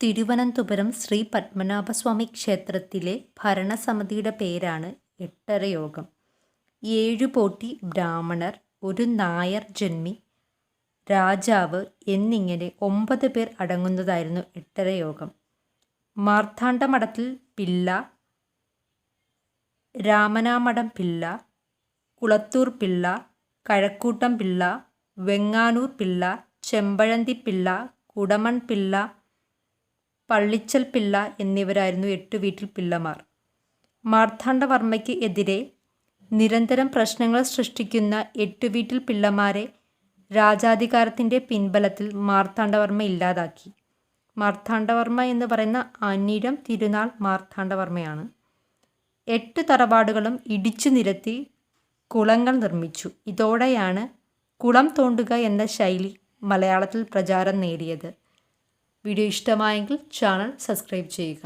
തിരുവനന്തപുരം ശ്രീ പത്മനാഭസ്വാമി ക്ഷേത്രത്തിലെ ഭരണസമിതിയുടെ പേരാണ് എട്ടരയോഗം. പോട്ടി ബ്രാഹ്മണർ ഒരു നായർ ജന്മി രാജാവ് എന്നിങ്ങനെ ഒമ്പത് പേർ അടങ്ങുന്നതായിരുന്നു എട്ടരയോഗം. മാർത്താണ്ഡമഠത്തിൽ പിള്ള രാമനാമഠം പിള്ള കുളത്തൂർ പിള്ള കഴക്കൂട്ടം പിള്ള വെങ്ങാനൂർ പിള്ള ചെമ്പഴന്തി പിള്ള കുടമൺ പിള്ള പള്ളിച്ചൽ പിള്ള എന്നിവരായിരുന്നു എട്ട് വീട്ടിൽ പിള്ളമാർ. മാർത്താണ്ഡവർമ്മയ്ക്ക് എതിരെ നിരന്തരം പ്രശ്നങ്ങൾ സൃഷ്ടിക്കുന്ന എട്ട് വീട്ടിൽ പിള്ളമാരെ രാജാധികാരത്തിന്റെ പിൻബലത്തിൽ മാർത്താണ്ഡവർമ്മ ഇല്ലാതാക്കി. മാർത്താണ്ഡവർമ്മ എന്ന് പറയുന്ന അനിരം തിരുനാൾ മാർത്താണ്ഡവർമ്മയാണ്. എട്ട് തറവാടുകളും ഇടിച്ചു നിരത്തി കുളങ്ങൾ നിർമ്മിച്ചു. ഇതോടെയാണ് കുളം തോണ്ടുക എന്ന ശൈലി മലയാളത്തിൽ പ്രചാരം നേടിയത്. വീഡിയോ ഇഷ്ടമായെങ്കിൽ ചാനൽ സബ്സ്ക്രൈബ് ചെയ്യുക.